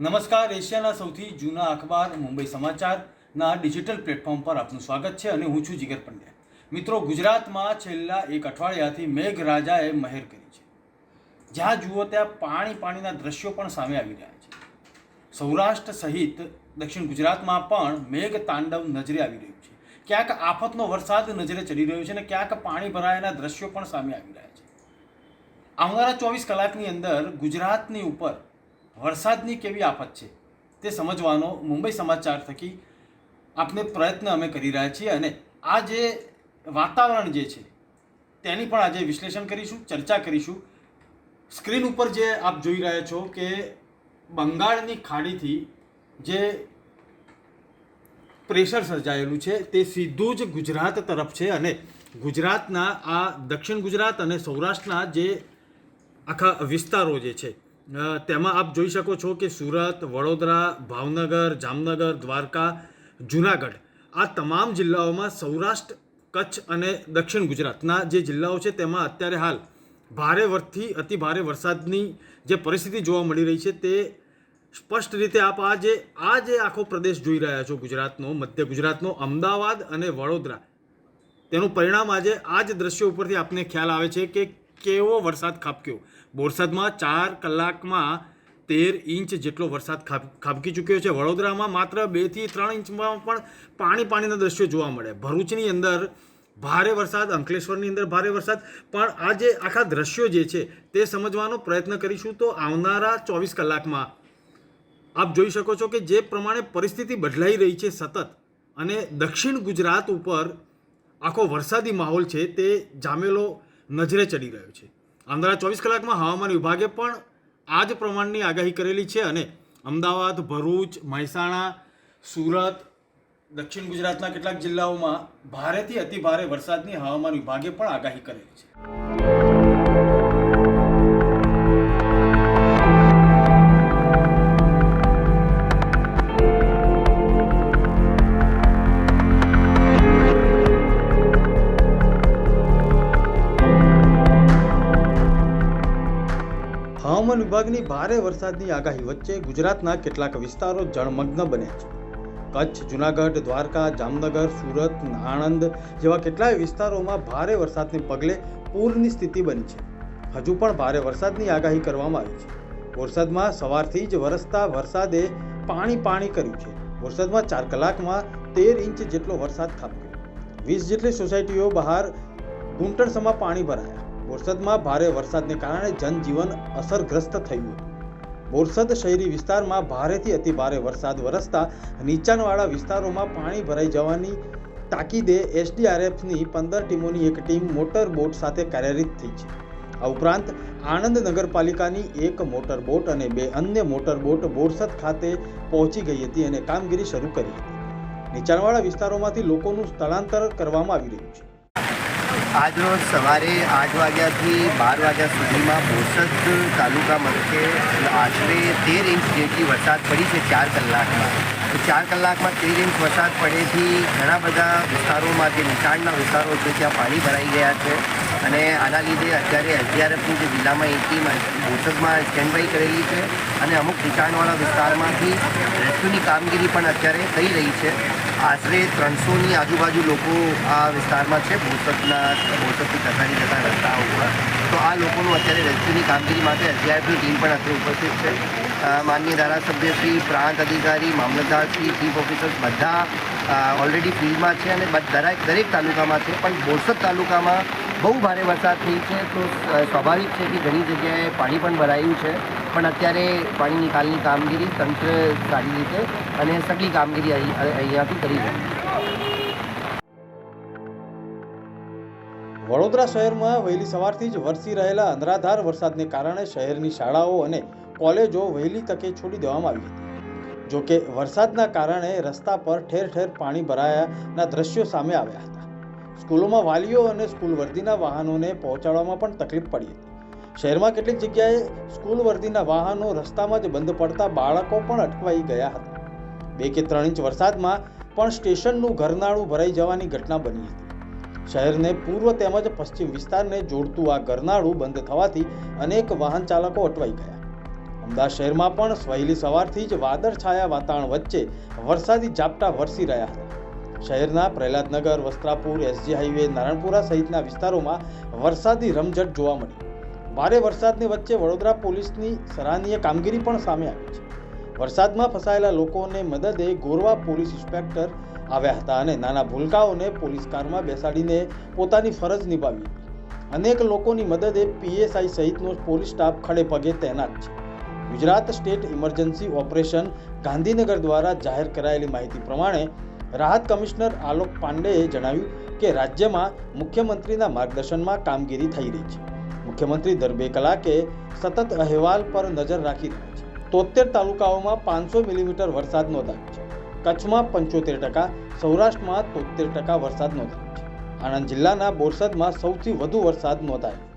નમસ્કાર, એશિયાના સૌથી જૂના અખબાર મુંબઈ સમાચારના ડિજિટલ પ્લેટફોર્મ પર આપનું સ્વાગત છે અને હું છું જીગર પંડ્યા. મિત્રો, ગુજરાતમાં છેલ્લા એક અઠવાડિયાથી મેઘરાજાએ મહેર કરી છે. જ્યાં જુઓ ત્યાં પાણી પાણીના દ્રશ્યો પણ સામે આવી રહ્યા છે. સૌરાષ્ટ્ર સહિત દક્ષિણ ગુજરાતમાં પણ મેઘ તાંડવ નજરે આવી રહ્યું છે. ક્યાંક આફતનો વરસાદ નજરે ચડી રહ્યો છે અને ક્યાંક પાણી ભરાયાના દ્રશ્યો પણ સામે આવી રહ્યા છે. આવનારા ચોવીસ કલાકની અંદર ગુજરાતની ઉપર વરસાદની કેવી આફત છે તે સમજવાનો મુંબઈ સમાચાર થકી આપને પ્રયત્ન અમે કરી રહ્યા છીએ અને આ જે વાતાવરણ જે છે, તેની પણ આજે વિશ્લેષણ કરીશું, ચર્ચા કરીશું. સ્ક્રીન ઉપર જે આપ જોઈ રહ્યા છો કે બંગાળની ખાડીથી જે પ્રેશર સર્જાયેલું છે, તે સીધું જ ગુજરાત તરફ છે અને ગુજરાતના આ દક્ષિણ ગુજરાત અને સૌરાષ્ટ્રના જે આખા વિસ્તારો જે છે તેમાં આપ જોઈ શકો છો કે સુરત, વડોદરા, ભાવનગર, જામનગર, દ્વારકા, જુનાગઢ આ તમામ જિલ્લાઓમાં સૌરાષ્ટ્ર, કચ્છ અને દક્ષિણ ગુજરાતના જે જિલ્લાઓ છે તેમાં અત્યારે હાલ ભારે વર્ગથી અતિ ભારે વરસાદની જે પરિસ્થિતિ જોવા મળી રહી છે તે સ્પષ્ટ રીતે આપ આ જે આ જે આખો પ્રદેશ જોઈ રહ્યા છો ગુજરાતનો, મધ્ય ગુજરાતનો, અમદાવાદ અને વડોદરા તેનું પરિણામ આજે આ જ દ્રશ્યો ઉપરથી આપને ખ્યાલ આવે છે કે કેવો વરસાદ ખાબક્યો? બોરસદમાં ચાર કલાકમાં તેર ઇંચ જેટલો વરસાદ ખાબ, ખાબકી ચૂક્યો છે. વડોદરામાં માત્ર બેથી ત્રણ ઇંચમાં પણ પાણી પાણીના દ્રશ્યો જોવા મળે. ભરૂચની અંદર ભારે વરસાદ, અંકલેશ્વરની અંદર ભારે વરસાદ. પણ આ જે આખા દ્રશ્યો જે છે તે સમજવાનો પ્રયત્ન કરીશું તો આવનારા ચોવીસ કલાકમાં. આપ જોઈ શકો છો કે જે પ્રમાણે પરિસ્થિતિ બદલાઈ રહી છે સતત અને દક્ષિણ ગુજરાત ઉપર આખો વરસાદી માહોલ છે તે જામેલો નજરે ચડી રહ્યો છે. આવનારા ચોવીસ કલાકમાં હવામાન વિભાગે પણ આ જ પ્રમાણની આગાહી કરેલી છે અને અમદાવાદ, ભરૂચ, મહેસાણા, સુરત, દક્ષિણ ગુજરાતના કેટલાક જિલ્લાઓમાં ભારેથી અતિભારે વરસાદની હવામાન વિભાગે પણ આગાહી કરેલી છે. હવામાન વિભાગની ભારે વરસાદની આગાહી વચ્ચે ગુજરાતના કેટલાક વિસ્તારો જળમગ્ન બન્યા છે. કચ્છ, જુનાગઢ, દ્વારકા, જામનગર, સુરત આણંદ જેવા કેટલાય વિસ્તારોમાં ભારે વરસાદને પગલે પૂરની સ્થિતિ બની છે. હજુ પણ ભારે વરસાદની આગાહી કરવામાં આવી છે. વરસાદમાં સવારથી જ વરસતા વરસાદે પાણી પાણી કર્યું છે. વરસાદમાં ચાર કલાકમાં તેર ઇંચ જેટલો વરસાદ ખાબક્યો. વીસ જેટલી સોસાયટીઓ બહાર ઘૂંટણસમાં પાણી ભરાયા. બોરસદમાં ભારે વરસાદને કારણે જનજીવન અસરગ્રસ્ત થયું. બોરસદ શહેરી વિસ્તારમાં ભારેથી અતિ ભારે વરસાદ વરસતા નીચાણવાળા વિસ્તારોમાં પાણી ભરાઈ જવાની તાકીદે એસડીઆરએફની પંદર ટીમોની એક ટીમ મોટર બોટ સાથે કાર્યરત થઈ છે. આ ઉપરાંત આણંદ નગરપાલિકાની એક મોટર બોટ અને બે અન્ય મોટર બોટ બોરસદ ખાતે પહોંચી ગઈ હતી અને કામગીરી શરૂ કરી હતી. નીચાણવાળા વિસ્તારોમાંથી લોકોનું સ્થળાંતર કરવામાં આવી રહ્યું છે. આજરોજ સવારે આઠ વાગ્યાથી બાર વાગ્યા સુધીમાં બોરસદ તાલુકા મથકે આશરે તેર ઇંચ જેટલી વરસાદ પડી છે ચાર કલાકમાં. તો ચાર કલાકમાં તેર ઇંચ વરસાદ પડેથી ઘણા બધા વિસ્તારોમાં જે નીચાણના વિસ્તારો છે, ત્યાં પાણી ભરાઈ ગયા છે. અને આના લીધે અત્યારે એસડીઆરએફની જે જિલ્લામાં એક ટીમ બોરસદમાં સ્ટેન્ડબાય કરેલી છે. અને અમુક નીચાણવાળા વિસ્તારમાંથી રેસ્ક્યુની કામગીરી પણ અત્યારે થઈ રહી છે. આશરે ત્રણસોની આજુબાજુ લોકો આ વિસ્તારમાં છે બોરસદના બોરસદથી કસારી જતા રસ્તા ઉપર. તો આ લોકોનું અત્યારે રેસ્ક્યુની કામગીરી માટે એસડીઆરએફની ટીમ પણ અત્યારે ઉપસ્થિત છે. માન્ય ધારાસભ્ય શ્રી, પ્રાંત અધિકારી મામલતદારશ્રી ચીફ ઓફિસર્સ બધા ઓલરેડી ફિલ્ડમાં છે અને દરેક દરેક તાલુકામાં છે. પણ બોરસદ તાલુકામાં બહુ ભારે વરસાદ થઈ છે. તો સ્વાભાવિક છે કે ઘણી જગ્યાએ પાણી પણ ભરાયું છે. પણ અત્યારે પાણી નિકાલની કામગીરી તંત્ર સારી રીતે અને સગી કામગીરી અહીંયાથી કરી છે. વડોદરા શહેરમાં વહેલી સવારથી જ વરસી રહેલા અંધરાધાર વરસાદને કારણે શહેરની શાળાઓ અને કોલેજો વહેલી તકે છોડી દેવામાં આવી હતી. જો કે વરસાદના કારણે રસ્તા પર ઠેર ઠેર પાણી ભરાયાના દ્રશ્યો સામે આવ્યા હતા. સ્કૂલોમાં વાલીઓ અને સ્કૂલ વર્દીના વાહનોને પહોંચાડવામાં પણ તકલીફ પડી હતી. શહેરમાં કેટલીક જગ્યાએ સ્કૂલ વર્દીના વાહનો રસ્તામાં જ બંધ પડતા બાળકો પણ અટવાઈ ગયા હતા. બે કે ત્રણ ઇંચ વરસાદમાં પણ સ્ટેશનનું ઘરનાળું ભરાઈ જવાની ઘટના બની હતી. શહેરને પૂર્વ તેમજ પશ્ચિમ વિસ્તારને જોડતું આ ઘરનાળું બંધ થવાથી અનેક વાહન ચાલકો અટવાઈ ગયા. અમદાવાદ શહેરમાં પણ વહેલી સવારથી જ વાદળછાયા વાતાવરણ વચ્ચે વરસાદી ઝાપટા વરસી રહ્યા હતા. શહેરના પ્રહલાદનગર, વસ્ત્રાપુર, એસજી હાઈવે, નારણપુરા સહિતના વિસ્તારોમાં વરસાદી રમઝટ જોવા મળી. ભારે વરસાદની વચ્ચે વડોદરા પોલીસની સરાહનીય કામગીરી પણ સામે આવી છે. વરસાદમાં ફસાયેલા લોકોને મદદે ગોરવા પોલીસ ઇન્સ્પેક્ટર આવ્યા હતા અને નાના ભૂલકાઓને પોલીસ કારમાં બેસાડીને પોતાની ફરજ નિભાવી હતી. અનેક લોકોની મદદે પીએસઆઈ સહિતનો પોલીસ સ્ટાફ ખડે પગે તૈનાત છે. Gujarat state emergency operation Gandhinagar દ્વારા જાહેર કરાયેલી માહિતી પ્રમાણે રાહત કમિશનર આલોક પાંડેએ જણાવ્યું કે રાજ્યમાં મુખ્યમંત્રીના માર્ગદર્શનમાં કામગીરી થઈ રહી છે. મુખ્યમંત્રી દર બે કલાકે સતત અહેવાલ પર નજર રાખી રહ્યા છે. તોતેર તાલુકાઓમાં પાંચસો મિલીમીટર વરસાદ નોંધાયો છે. કચ્છમાં પંચોતેર ટકા, સૌરાષ્ટ્રમાં તોતેર ટકા વરસાદ નોંધાયો છે. આણંદ જિલ્લાના બોરસદમાં સૌથી વધુ વરસાદ નોંધાયો